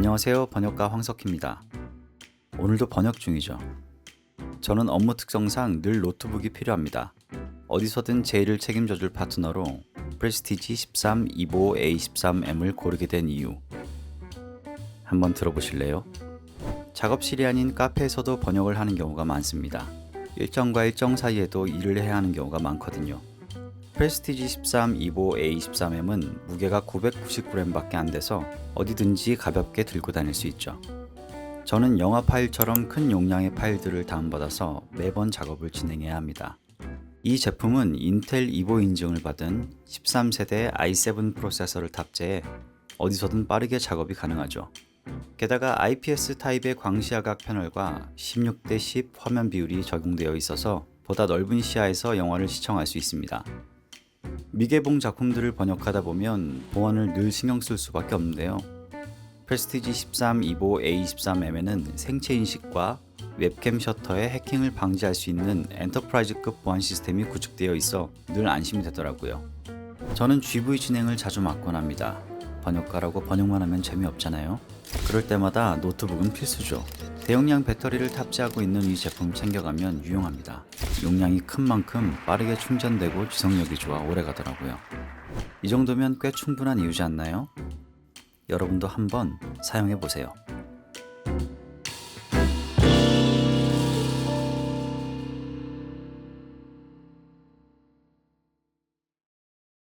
안녕하세요. 번역가 황석희입니다. 오늘도 번역 중이죠. 저는 업무 특성상 늘 노트북이 필요합니다. 어디서든 제 일을 책임져줄 파트너로 프레스티지 13 25 A13M을 고르게 된 이유. 한번 들어보실래요? 작업실이 아닌 카페에서도 번역을 하는 경우가 많습니다. 일정과 일정 사이에도 일을 해야 하는 경우가 많거든요. 프레스티지 13 25 A13M은 무게가 990g밖에 안 돼서 어디든지 가볍게 들고 다닐 수 있죠. 저는 영화 파일처럼 큰 용량의 파일들을 다운받아서 매번 작업을 진행해야 합니다. 이 제품은 인텔 이보 인증을 받은 13세대 i7 프로세서를 탑재해 어디서든 빠르게 작업이 가능하죠. 게다가 IPS 타입의 광시야각 패널과 16대 10 화면 비율이 적용되어 있어서 보다 넓은 시야에서 영화를 시청할 수 있습니다. 미개봉 작품들을 번역하다 보면 보안을 늘 신경 쓸 수밖에 없는데요. 프레스티지 13 25 A23M에는 생체 인식과 웹캠 셔터의 해킹을 방지할 수 있는 엔터프라이즈급 보안 시스템이 구축되어 있어 늘 안심이 되더라고요. 저는 GV 진행을 자주 맡곤 합니다. 번역가라고 번역만 하면 재미없잖아요. 그럴 때마다 노트북은 필수죠. 대용량 배터리를 탑재하고 있는 이 제품 챙겨가면 유용합니다. 용량이 큰 만큼 빠르게 충전되고 지속력이 좋아 오래 가더라고요. 이 정도면 꽤 충분한 이유지 않나요? 여러분도 한번 사용해 보세요.